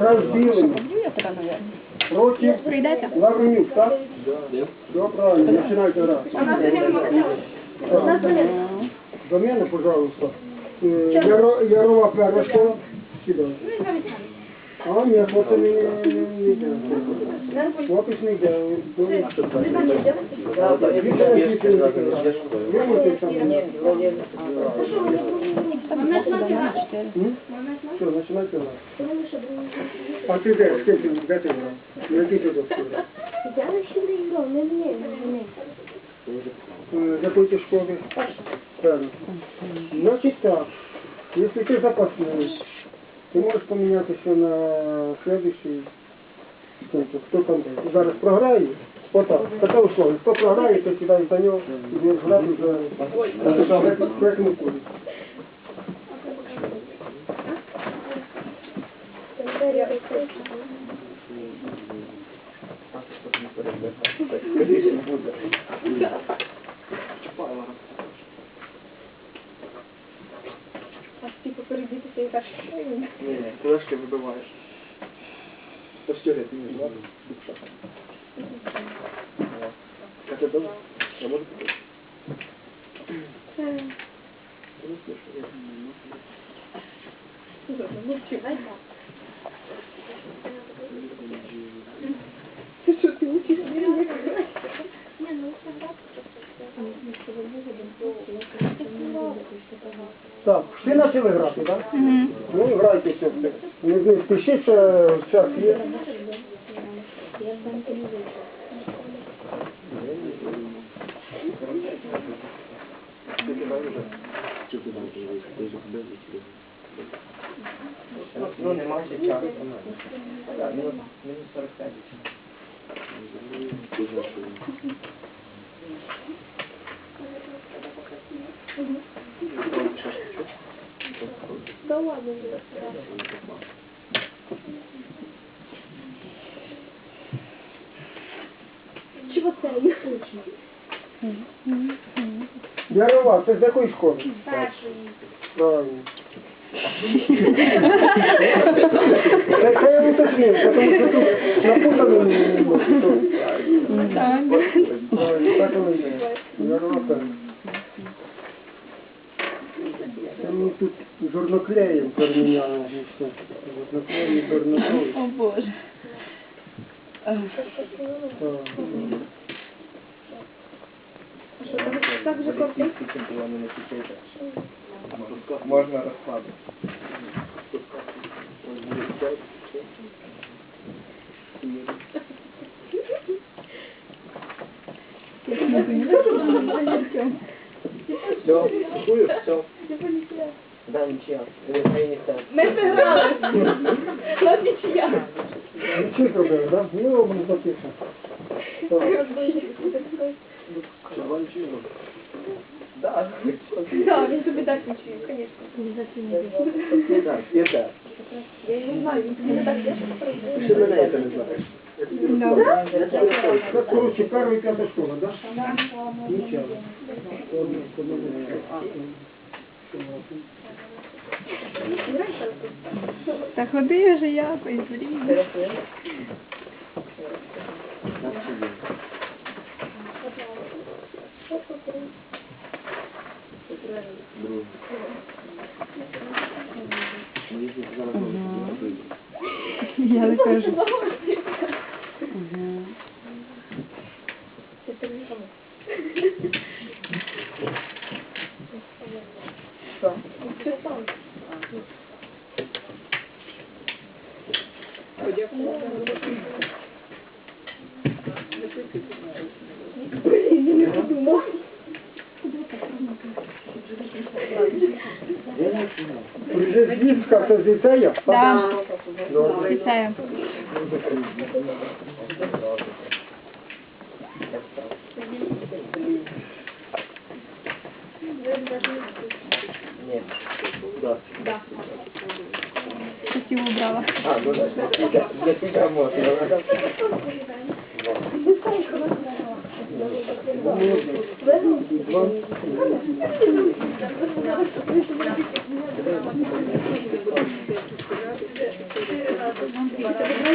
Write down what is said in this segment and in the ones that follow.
Розділені. Я тебе, наверное. Проти Прийдете? Лавренюк, так? Все правильно, починайте грати. До мене, пожалуйста. Е, Яро, Ярова перша школа. Сюди. А, ні, хлопці не, не йде. Хлопець не йде. Ви можете там. М? Все, починайте грати. А ти де? Де ти, де ти грав? На якій ти дошці грав? Я ще не грав, не вмію, не вмію. Э, Какой ты школы? Правильно. Значит так, если ты запасной, ты можешь поменяться еще на следующий конкурс. Кто там будет? Зараз програє, отак, таке условие. Хто програє, то сідає за нього і будеш грати за в третьому колі. Ні, трошки вибиваєш. Постійно ти не знав. Как это было? Я могу Так, всі почали грати, так? Ну і грайте все. Не, не спішіться, час є. Ну, нема ще часу. Так, мінус мінус 45. Да ладно, Чего це? Ярова, ти з якої школи? Правильно. Це це я уточнив, тому що тут напутано немного. Правильно, так воно є. Ярова правильно. Це ми тут жорноклеєм переміняли. і все. Жорноклеєм, жорноклеєм. О Боже. Так. Можна розкладати. Все, купую, все. Да, нічия. Или хай так. Ми зіграли. От нічия. Всі зробили, так? Ну, робимо запишемо. Так. Да. Так, він тобі дасть нічию, звісно. Так, є так. Я не знаю, він тобі не дасть. я ж Ти мене це не знаєш. Це, коротше, перша і п'ята школа, так? Нічого. Одну, одну, Та ходи вже якось, блін. Я не кажу. Прижизвістка, це з ліцея? Так, Добре. ліцею. Ні. Да. Хотів убрала. А, ну да, для тебя, для тебя можно. Знаєте,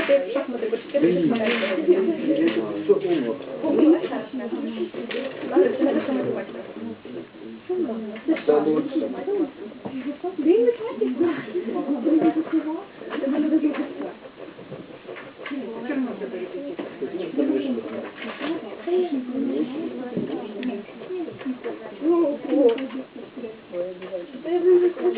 як шахмати по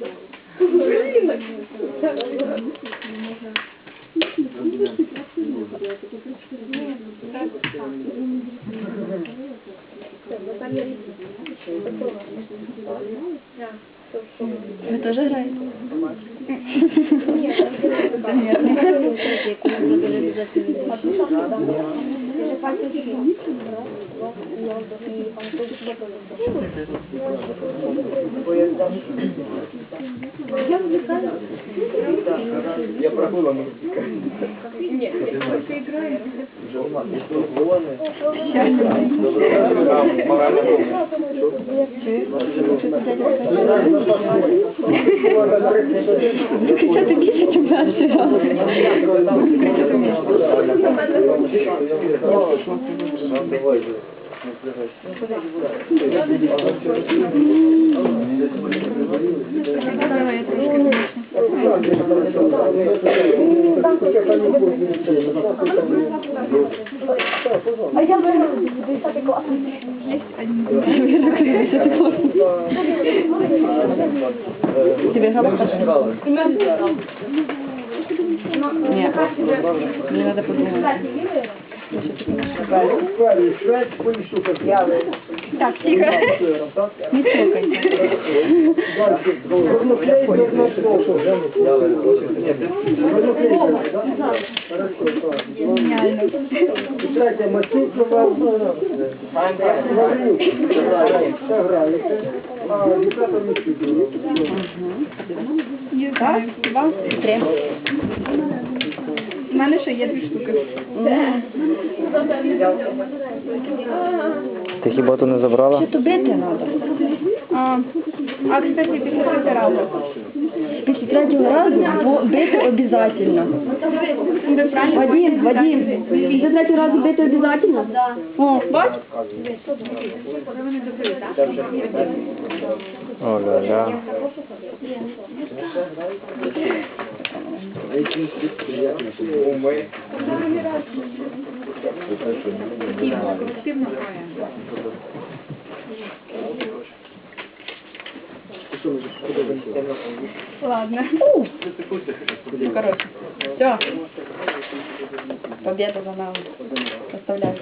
чотири Все умно. Це лучше. Ви Я пробила ми. Кричати більше, ніж перший раз. Давай, я трошки А я виграла 10 клас. Тебе грамота? Нет. Мне надо подумать. Швець полішукав. Так, тихо. Не трогайте. Горноклей на стол. Хорошо, так. Гениально. Третя Матюкова. Лаврюк. Все граєте. А дівчата не чудово. Не знаю. Два? Три. У мене ще є дві штуки. Ти хіба то не забрала? Що то бити треба? А, а, кстати, після третього разу. Після третього разу бо- бити обов'язково. Вадим, Вадим, після третього разу бити обов'язково? О, бач? О, ля-ля. Ладно. Ну, короче. Все. Победа за нами. Оставляю.